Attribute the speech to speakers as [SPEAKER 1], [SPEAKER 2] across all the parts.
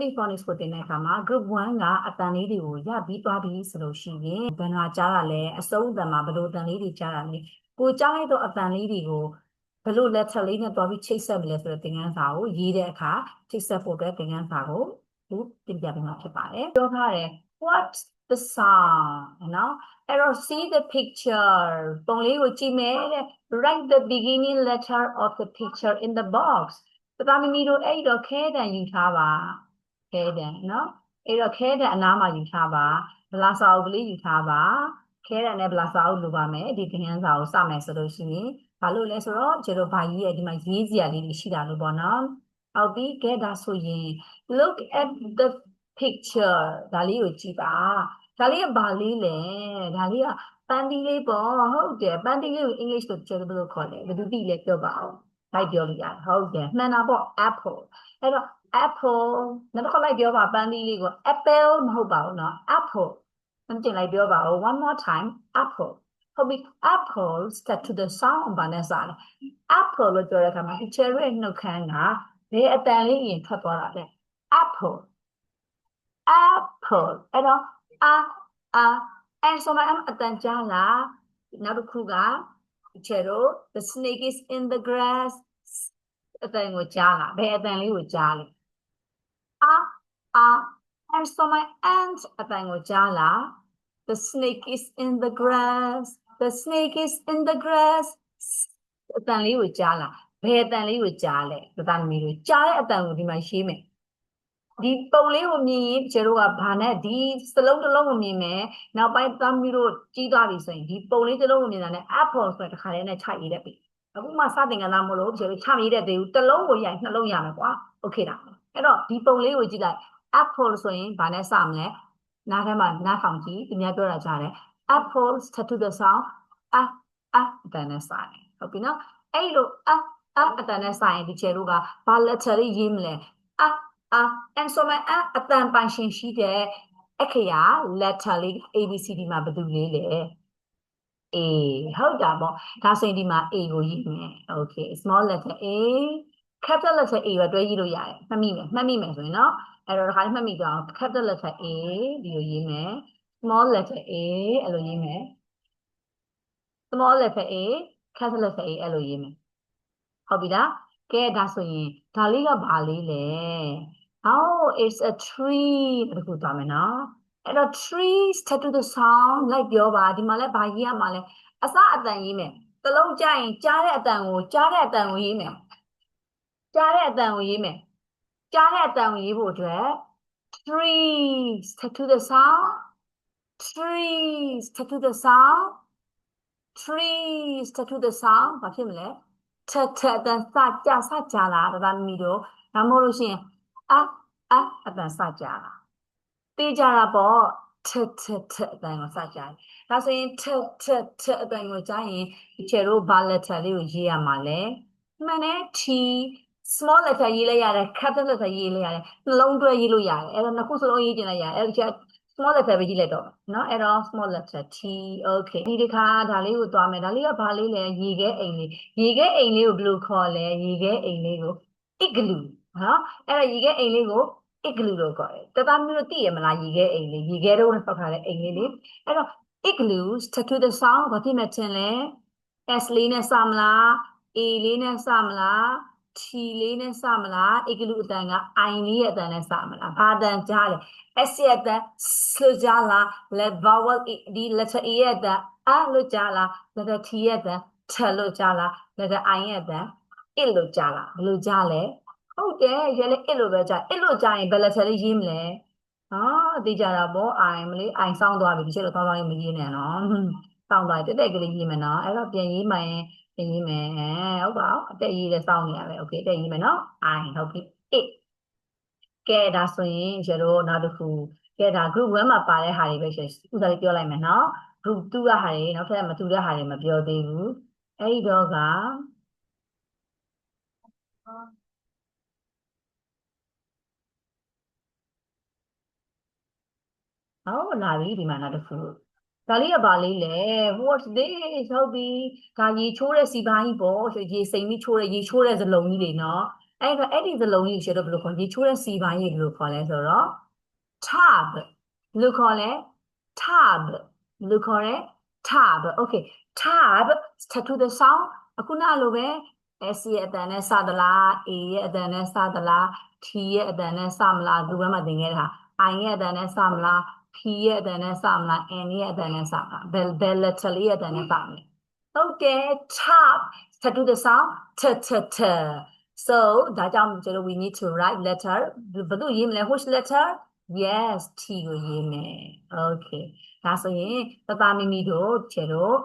[SPEAKER 1] polyphonics ကိုတင်တဲ့အခါမှာ group 1ကအတန်လေးတွေကိုရပြီးသွားပြီဆိုလို့ရှိရင်ဘယ်မှာကြားတာလဲအစုံအတန်မှာဘယ်လိုအတန်လေးတွေကြားတာလဲကိုကြားလိုက်တော့အတန်လေးတွေကိုဘယ်လို letter လေးနဲ့တွားပြီးချိတ်ဆက်မလဲဆိုတော့သင်ခန်းစာကိုရေးတဲ့အခါချိတ်ဆက်ဖို့အတွက်သင်ခန်းစာကိုသူတင်ပြပေးမှာဖြစ်ပါတယ်ပြောထားတယ် what the sound နော်အဲ့တော့ see the picture ပုံလေးကိုကြည့်မယ်တဲ့ write the beginning letter of the picture in the box တသားမီမီတို့အဲ့တော့ခဲတန်ယူထားပါ ခဲတန်နော်အဲ့တော့ခဲတန်အနားမှာယူထားပါဗလာစာအုပ်ကလေးယူထားပါခဲတန်နဲ့ဗလာစာအုပ်လိုပါမယ်ဒီသင်ခန်းစာကိုစမယ်ဆိုလို့ရှိရင်ဘာလို့လဲဆိုတော့ကျတို့ဘာကြီးရဲ့ဒီမှာရေးစရာလေးတွေရှိတာလို့ပေါ့နော်အောက်ပြီးခဲတာဆိုရင် look at the picture ဒါလေးကိုကြည့်ပါဒါလေးကဘာလေးလဲဒါလေးကပန်းတီးလေးပေါ့ဟုတ်တယ်ပန်းတီးလေးကို English လို့ကျတော့ဘယ်လိုခေါ်လဲဘယ်သူသိလဲပြောပါအောင်လိုက်ပြောလို့ရတယ်ဟုတ်တယ်မှန်တာပေါ့ apple အဲ့တော့ apple နောက်တစ်ခါလိုက်ပြောပါပန်းသီးလေးကို apple မဟုတ်ပါဘူးเนาะ apple မတင်လိုက်ပြောပါဦး one more time apple ဟုတ်ပြီ apple start to the sound ဘာနဲ့စားလဲ apple လို့ပြောတဲ့အခါမှာ teacher ရဲ့နှုတ်ခမ်းကဘယ်အတန်လေးရင်ထွက်သွားတာလဲ apple apple အဲ့တော့ a a အဲ့ဆိုမှအတန်ကြားလားနောက်တစ်ခုက teacher တို့ the snake is in the grass အတန်ကိုကြားလားဘယ်အတန်လေးကိုကြားလဲ a a and so my aunt အတန်ကိုကြားလား the snake is in the grass the snake is in the grass အတန်လေးကိုကြားလားဘယ်အတန်လေးကိုကြားလဲသတန်မီတို့ကြားတဲ့အတန်ကိုဒီမှာရှင်းမယ်ဒီပုံလေးကိုမြင်ရင်ကျတို့ကဘာနဲ့ဒီစလုံးတစ်လုံးကိုမြင်မယ်နောက်ပိုင်းသမီးတို့ကြီးသွားပြီဆိုရင်ဒီပုံလေးတစ်လုံးကိုမြင်တာနဲ့ apple ဆိုတဲ့တစ်ခါလေးနဲ့ခြိုက်ရတဲ့ပြီအခုမှစတင်ကလာမလို့ကျတို့ချမရတဲ့သေးဘူးတစ်လုံးကိုရိုက်နှလုံးရမယ်ကွာโอเคလား အဲ့တော့ဒီပုံလေးကိုကြည့်လိုက် apple ဆိုရင်ဘာနဲ့စမလဲနားထဲမှာနားထောင်ကြည့်သူများပြောတာကြားတယ် apple to the sound အအအတန်နဲ့စတယ်ဟုတ်ပြီနော်အဲ့လိုအအအတန်နဲ့စရင်ဒီချေတို့ကဘာ letter လေးရေးမလဲအအ and so my အအတန်ပိုင်ရှင်ရှိတဲ့အခရာ letter လေး ABCD မှာဘယ်သူလေးလဲ A ဟုတ်တာပေါ့ဒါဆိုရင်ဒီမှာ A ကိုရေးမယ် okay small letter A capital letter A ကိုတွဲကြည့်လို့ရတယ်မှတ်မိမယ်မှတ်မိမယ်ဆိုရင်နော်အဲ့တော့ဒီခါလေးမှတ်မိကြအောင် capital letter A ဒီလိုရေးမယ် small letter a အဲ့လိုရေးမယ် small letter a capital letter a အဲ့လိုရေးမယ်ဟုတ်ပြီလားကဲဒါဆိုရင်ဒါလေးကဘာလေးလဲ oh it's a tree တခုသွားမယ်နော်အဲ့တော့ tree start to the sound လိုက်ပြောပါဒီမှာလဲဘာရေးရမှာလဲအစအတန်ရေးမယ်တလုံးကြရင်ကြားတဲ့အတန်ကိုကြားတဲ့အတန်ကိုရေးမယ် ကြားတဲ့အတန်ကိုရေးမယ်ကြားတဲ့အတန်ကိုရေးဖို့အတွက် trees to the sound trees to the sound trees to the sound ဘာဖြစ်မလဲထထအတန်စကြစကြလာဒါသာမီတို့ဒါမှမဟုတ်လို့ရှိရင်အအအတန်စကြလာတေးကြတာပေါ့ထထထအတန်ကိုစကြတယ်ဒါဆိုရင်ထထထအတန်ကိုကြားရင်ဒီချေတို့ဘာ letter လေးကိုရေးရမှာလဲမှန်တယ် T small letter ရေးလိုက်ရတယ် capital letter ရေးလိုက်ရတယ်နှလုံးတွဲရေးလို့ရတယ်အဲ့တော့နှစ်ခုစလုံးရေးကျင်လိုက်ရတယ်အဲ့ဒီ small letter ပဲရေးလိုက်တော့เนาะအဲ့တော့ small letter T okay ဒီတစ်ခါဒါလေးကိုသွားမယ်ဒါလေးကဘာလေးလဲရေခဲအိမ်လေးရေခဲအိမ်လေးကိုဘယ်လိုခေါ်လဲရေခဲအိမ်လေးကို igloo နော်အဲ့တော့ရေခဲအိမ်လေးကို igloo လို့ခေါ်တယ်တသားမျိုးသိရမလားရေခဲအိမ်လေးရေခဲတော့ဖောက်ထားတဲ့အိမ်လေးလေအဲ့တော့ igloos to the sound ဘာဖြစ်မှတင်လဲ s လေးနဲ့စမလား a လေးနဲ့စမလား t လေးနဲ့စမလား igloo အတန်က i လေးရဲ့အတန်နဲ့စမလားဘာအတန်ကြားလဲ s ရဲ့အတန်ဆိုကြားလား let vowel ဒီ letter a ရဲ့အတန်အလို့ကြားလား letter t ရဲ့အတန်ထလို့ကြားလား letter i ရဲ့အတန် it လို့ကြားလားဘယ်လိုကြားလဲဟုတ်တယ်ရဲလေ it လို့ပဲကြား it လို့ကြားရင်ဘယ် letter လေးရေးမလဲဟာသိကြတာပေါ့ i မလေး i စောင်းသွားပြီဒီချက်တော့စောင်းစောင်းရေးမရေးနဲ့နော်စောင်းသွားတက်တက်ကလေးရေးမယ်နော်အဲ့တော့ပြန်ရေးမှရင် ပြန်ရေးမယ်ဟုတ်ပါအတက်ရေးလဲစောင်းနေရပဲโอเคအတက်ရေးမယ်နော် i ဟုတ်ပြီ it ကဲဒါဆိုရင်ကျတော့နောက်တစ်ခုကဲဒါ group 1မှာပါတဲ့ဟာတွေပဲရှင်ဥစားလေးပြောလိုက်မယ်နော် group 2ကဟာတွေနောက်ထပ်မတူတဲ့ဟာတွေမပြောသေးဘူးအဲ့ဒီတော့ကဟုတ်လာပြီဒီမှာနောက်တစ်ခု ဒါလေးကဘာလေးလဲ what's this ဟုတ်ပြီဒါရေချိုးတဲ့စီပါကြီးပေါ့ရေစိမ်ပြီးချိုးတဲ့ရေချိုးတဲ့စလုံးကြီးတွေနော်အဲ့တော့အဲ့ဒီသလုံးကြီးရှေ့တော့ဘယ်လိုခေါ်ရေချိုးတဲ့စီပိုင်းကြီးဘယ်လိုခေါ်လဲဆိုတော့ tub ဘယ်လိုခေါ်လဲ tub ဘယ်လိုခေါ်လဲ tub okay tub to the sound အခုနလိုပဲ S ရဲ့အတန်နဲ့စသလား A ရဲ့အတန်နဲ့စသလား T ရဲ့အတန်နဲ့စမလားဒီဘက်မှာသင်ခဲ့တာ I ရဲ့အတန်နဲ့စမလား P ရဲ့အတန်နဲ့စမလား N ရဲ့အတန်နဲ့စမလား bell bell letter လေးရဲ့အတန်နဲ့စမလဲဟုတ်တယ် top to the sound t t t so ဒါကြောင့်ကျွန်တော် we need to write letter ဘယ်လိုရေးမလဲ which letter yes T ကိုရေးမယ် okay ဒါဆိုရင်တသားမိမိတို့ကျတော့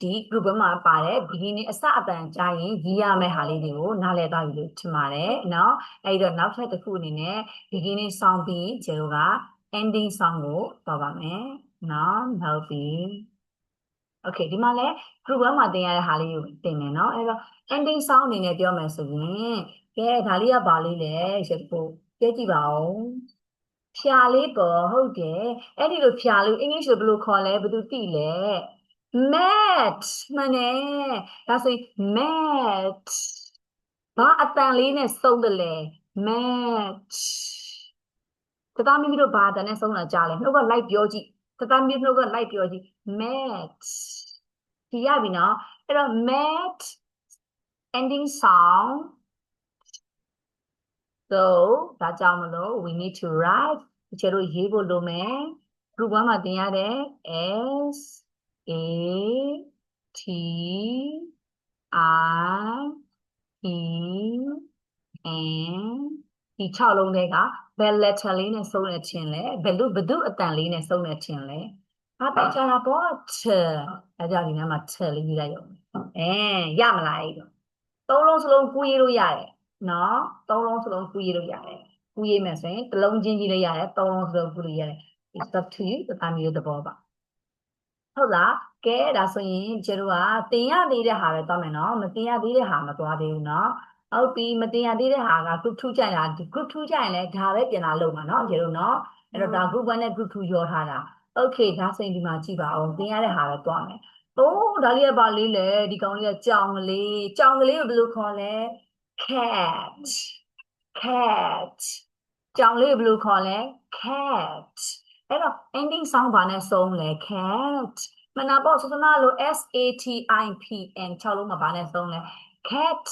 [SPEAKER 1] ဒီ group မှာပါတဲ့ beginning အစအတန်ကြားရင်ရေးရမယ့်ဟာလေးတွေကိုနားလည်သွားပြီလို့ထင်ပါတယ်เนาะအဲဒီတော့နောက်ထပ်တစ်ခုအနေနဲ့ beginning song ပြီးကျတော့က ending song ကိုသွားပါမယ်เนาะနောက်ပြီး okay ဒီမှာလဲ group 1မှာသင်ရတဲ့ဟာလေးကိုသင်မယ်เนาะအဲတော့ ending song အနေနဲ့ပြောမယ်ဆိုရင်ကဲဒါလေးကပါလေးလေရှစ်ဖို့ကြည့်ကြည့်ပါဦးဖြာလေးပေါ်ဟုတ်တယ်အဲ့ဒီလိုဖြာလို့အင်္ဂလိပ်လိုဘယ်လိုခေါ်လဲဘယ်သူသိလဲ mat မှန်တယ်ဒါဆိုရင် mat ဘာအတန်လေးနဲ့စုံတယ်လဲ mat တသားမိမိတို့ဘာအတန်နဲ့စုံတာကြားလဲနှုတ်ကလိုက်ပြောကြည့်တသားမိနှုတ်ကလိုက်ပြောကြည့် mat ဒီရပြီနော်အဲ့တော့ mat ending sound so ဒါကြောင့်မလို့ we need to write ဒီချေတို့ရေးဖို့လိုမယ် group 1မှာသင်ရတဲ့ s A T I E N ဒီ6လုံးတွေက ဘယ် letter လေးနဲ့စုံနေခြင်းလဲဘယ်လိုဘယ်သူအတန်လေးနဲ့စုံနေခြင်းလဲဟာတခြားတာပေါ့ ch အဲကြောင့်ဒီနားမှာ ch လေးရေးလိုက်ရုံအဲရမလားအဲ့တော့သုံးလုံးစလုံးကူးရေးလို့ရတယ်နော်သုံးလုံးစလုံးကူးရေးလို့ရတယ်ကူးရေးမယ်ဆိုရင်တစ်လုံးချင်းကြီးလေးရတယ်သုံးလုံးစလုံးကူးလို့ရတယ် it's up to you တသားမျိုးသဘောပါဟုတ်လားကဲဒါဆိုရင်ကျတို့ကတင်ရသေးတဲ့ဟာပဲသွားမယ်နော်မတင်ရသေးတဲ့ဟာမသွားသေးဘူးနော် ဟုတ်ပြီမတင်ရသေးတဲ့ဟာက group 2ကြိုင်တာ group 2ကြိုင်လဲဒါပဲပြန်လာလုပ်မှာနော်ကျတို့နော်အဲ့တော့ဒါ group 1နဲ့ group 2ရောထားတာ okay ဒါဆိုရင်ဒီမှာကြည့်ပါဦးတင်ရတဲ့ဟာပဲသွားမယ်အိုးဒါလေးကပါလေးလေဒီကောင်လေးကကြောင်ကလေးကြောင်ကလေးကိုဘယ်လိုခေါ်လဲ cat cat ကြောင်လေးကိုဘယ်လိုခေါ်လဲ cat အဲ့တော့ ending sound ဘာနဲ့ဆုံးလဲ cat မနာပေါ့ဆိုစမလို့ S A T I P N 6လုံးမှာဘာနဲ့ဆုံးလဲ cat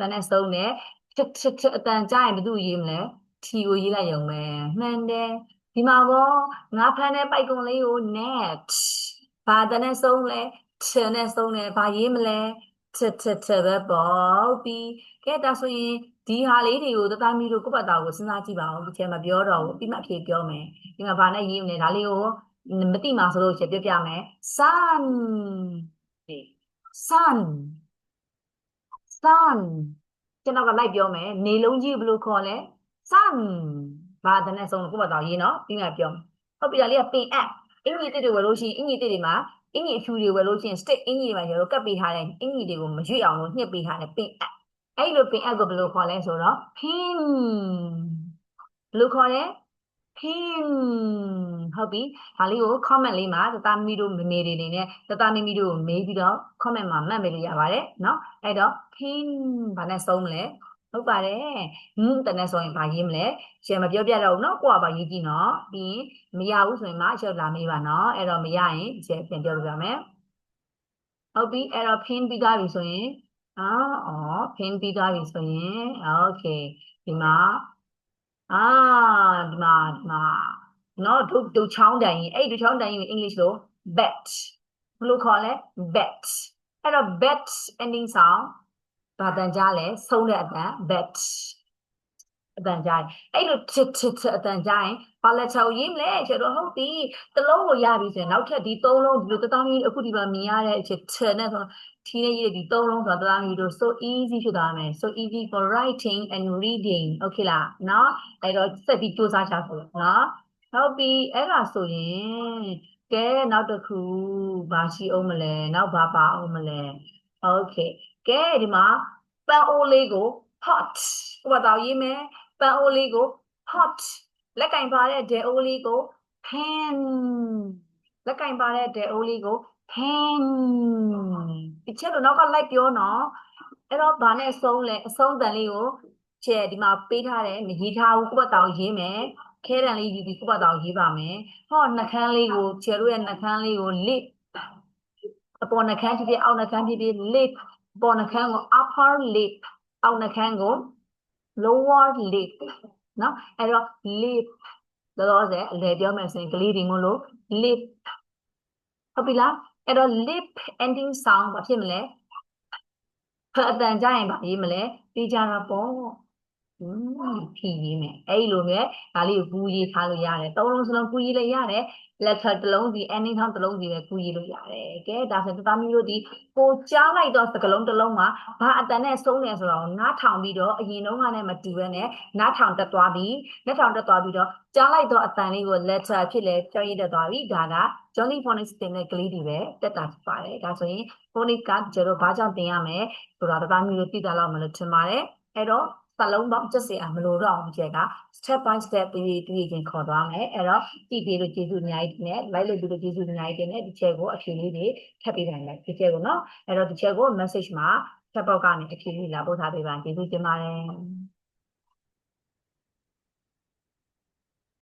[SPEAKER 1] ဒါနဲ့ဆုံးတယ်ထထထအတန်ကြားရင်ဘယ်သူရေးမလဲ T ကိုရေးလိုက်ရုံပဲမှန်တယ်ဒီမှာပေါ့ငါဖမ်းတဲ့ပိုက်ကုံလေးကို net ဘာတနဲ့ဆုံးလဲ t နဲ့ဆုံးတယ်ဘာရေးမလဲထထထပဲပေါ့ပြီးကဲဒါဆိုရင်ဒီဟာလေးတွေကိုတသားမီတို့ကိုယ့်ဘက်သားကိုစဉ်းစားကြည့်ပါဦးဒီထဲမှာပြောတော့ဘူးပြီးမှဖြေပြောမယ်ဒီမှာဘာနဲ့ရေးမလဲဒါလေးကိုမသိမှာဆိုလို့ချက်ပြပြမယ် sun sun sun ကျွန်တော်ကလိုက်ပြောမယ်နေလုံးကြီးဘယ်လိုခေါ်လဲ sun ဘာတနဲ့ဆုံးလို့ကိုယ့်ဘက်သားရေးနော်ပြီးမှပြောဟုတ်ပြီဒါလေးကပင်အပ်အင်္ဂလိပ်တွေဝယ်လို့ရှိရင်အင်္ဂလိပ်တွေမှာအင်္ဂလိပ်အဖြူတွေဝယ်လို့ရှိရင် stick အင်္ဂလိပ်တွေမှာကျွန်တော်ကပ်ပေးထားတဲ့အင်္ဂလိပ်တွေကိုမရွေ့အောင်လို့ညှစ်ပေးထားတဲ့ပင်အပ်အဲ့လိုပင်အပ်ကိုဘယ်လိုခေါ်လဲဆိုတော့ pin ဘယ်လိုခေါ်လဲ pin ဟုတ်ပြီဒါလေးကို comment လေးမှာတသားမီတို့မမေတွေနေနဲ့တသားမီမီတို့ကိုမေးပြီးတော့ comment မှာမှတ်ပေးလို့ရပါတယ်เนาะအဲ့တော့ pin ဘာနဲ့ဆုံးမလဲဟုတ်ပါတယ်ဟင်းတနဲ့ဆိုရင်ဘာရေးမလဲရှယ်မပြောပြတော့ဘူးเนาะကိုကဘာရေးကြည့်เนาะပြီးရင်မရဘူးဆိုရင်မှအချက်လာမေးပါเนาะအဲ့တော့မရရင်ရှယ်ပြန်ပြောပြပါမယ်ဟုတ်ပြီအဲ့တော့ pin ပြီးသွားပြီဆိုရင်အော်အော် pin ပြီးသွားပြီဆိုရင် okay ဒီမှာ အာဒီမှာဒီမှာနော်ဒုဒုချောင်းတိုင်ရင်အဲ့ဒုချောင်းတိုင်ရင် English လို့ bet ဘယ်လိုခေါ်လဲ bet အဲ့တော့ bet ending sound ဘာတန်ကြားလဲဆုံးတဲ့အတန် bet အတန်ကြားရင်အဲ့လိုချစ်ချစ်ချစ်အတန်ကြားရင်ဘာလက်ချောက်ရေးမလဲကျတော့ဟုတ်ပြီတလုံးကိုရပြီဆိုရင်နောက်ထပ်ဒီသုံးလုံးဒီလိုတတောင်းကြီးအခုဒီမှာမြင်ရတဲ့အချက်ချစ်နဲ့ဆို ထီးနဲ့ရေးဒီသုံးလုံးဆိုတာတတောင်းကြီးတို့ so easy ဖြစ်သွားမယ် so easy for writing and reading okay လားနော်အဲ့တော့စက်ပြီးစူးစမ်းချဆိုနော်ဟုတ်ပြီအဲ့ဒါဆိုရင်ကဲနောက်တစ်ခုဘာရှိအောင်မလဲနောက်ဘာပါအောင်မလဲ okay ကဲဒီမှာပန်းအိုးလေးကို hot ဟိုတော့ရေးမယ်ပန်းအိုးလေးကို hot လက်ကင်ပါတဲ့ဒဲအိုးလေးကို pen လက်ကင်ပါတဲ့ဒဲအိုးလေးကို pen ဒီ ချက်တော့နောက်ကလိုက်ပြောနော်အဲ့တော့ဘာနဲ့ဆုံးလဲအဆုံးတန်လေးကိုချဲဒီမှာပေးထားတယ်မရေးထားဘူးကိုယ့်ဘက်တောင်ရေးမယ်ခဲတံလေးယူပြီးကိုယ့်ဘက်တောင်ရေးပါမယ်ဟောနှကန်းလေးကိုချဲတို့ရဲ့နှကန်းလေးကို lip အပေါ်နှကန်းဖြစ်ဖြစ်အောက်နှကန်းဖြစ်ဖြစ် lip အပေါ်နှကန်းကို upper lip အောက်နှကန်းကို lower lip နော်အဲ့တော့ lip လောလောဆယ်အလဲပြောမယ်ဆိုရင်ကလေးတွေမလို့ lip ဟုတ်ပြီလား အဲ့တော့ lip ending sound ဘာဖြစ်မလဲဖအတန်ကြရင်ဘာရေးမလဲပြီးကြတာပေါ့อืม ဖြီးရေးမယ်အဲ့လိုပဲဒါလေးကိုကူးရေးထားလို့ရတယ်သုံးလုံးစလုံးကူးရေးလည်းရတယ် letter တစ်လုံးစီ ending sound တစ်လုံးစီပဲကူးရေးလို့ရတယ်ကဲဒါဆိုတသားမျိုးတို့ဒီကိုကြားလိုက်တော့စကလုံးတစ်လုံးမှာဘာအတန်နဲ့ဆုံးတယ်ဆိုတော့နားထောင်ပြီးတော့အရင်တုန်းကနဲ့မတူဘဲနဲ့နားထောင်တက်သွားပြီးနားထောင်တက်သွားပြီးတော့ကြားလိုက်တော့အတန်လေးကို letter ဖြစ်လဲပြောင်းရည်တက်သွားပြီဒါက Johnny Phonics တင်တဲ့ကလေးတွေပဲတက်တာဖြစ်ပါတယ်ဒါဆိုရင် Phonics ကကျတော့ဘာကြောင့်တင်ရမလဲဆိုတာတသားမျိုးတို့သိတာလောက်မလို့ထင်ပါတယ်အဲ့တော့ စလုံးပေါင်းကျက်စရာမလိုတော့အောင်ကျက်က step by step ပြီးပြီးချင်းခေါ်သွားမယ်အဲ့တော့ကြည့်ပြီးလို့ကျေးဇူးအများကြီးတင်တယ်လိုက်လို့ပြီးလို့ကျေးဇူးအများကြီးတင်တယ်ဒီချက်ကိုအဖြေလေးတွေထပ်ပေးနိုင်တယ်ဒီချက်ကိုနော်အဲ့တော့ဒီချက်ကို message မှာချက်ပေါက်ကနေအဖြေလေးလာပို့ထားပေးပါကျေးဇူးတင်ပါတယ်